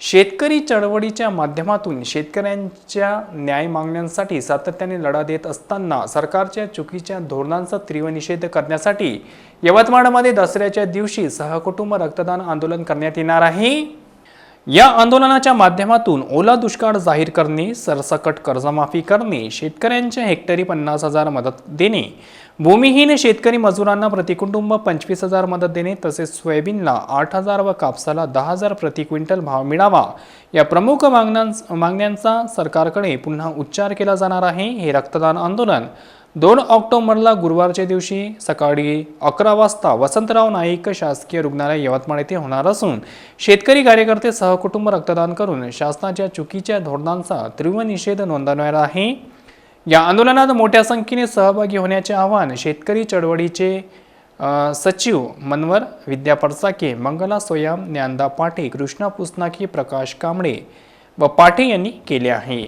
शेतकरी चळवळीच्या माध्यमातून शेतकऱ्यांच्या न्याय मागण्यांसाठी सातत्याने लढा देत असताना सरकारच्या चुकीच्या धोरणांचा तीव्र निषेध करण्यासाठी यवतमाळमध्ये दसऱ्याच्या दिवशी सहकुटुंब रक्तदान आंदोलन करण्यात येणार आहे. या आंदोलनाच्या माध्यमातून ओला दुष्काळ जाहीर करणे सरसकट कर्जमाफी करणे शेतकऱ्यांच्या हेक्टरी पन्नास हजार मदत देणे भूमिहीन शेतकरी मजुरांना प्रतिकुटुंब पंचवीस हजार मदत देणे तसेच सोयाबीनला आठ हजार व कापसाला दहा हजार प्रति क्विंटल भाव मिळावा. या प्रमुख मागण्यां मागण्यांचा सरकारकडे पुन्हा उच्चार केला जाणार आहे. हे रक्तदान आंदोलन दोन ऑक्टोबरला गुरुवारच्या दिवशी सकाळी अकरा वाजता वसंतराव नाईक शासकीय रुग्णालय यवतमाळ येथे होणार असून शेतकरी कार्यकर्ते सहकुटुंब रक्तदान करून शासनाच्या चुकीच्या धोरणांचा तीव्र निषेध नोंदवणार आहे. या आंदोलनात मोठ्या संख्येने सहभागी होण्याचे आवाहन शेतकरी चळवळीचे सचिव मनवर विद्या पडसाके मंगला सोयाम ज्ञानदा पाटे कृष्णा पुसनाकी प्रकाश कांबळे व पाटे यांनी केले आहे.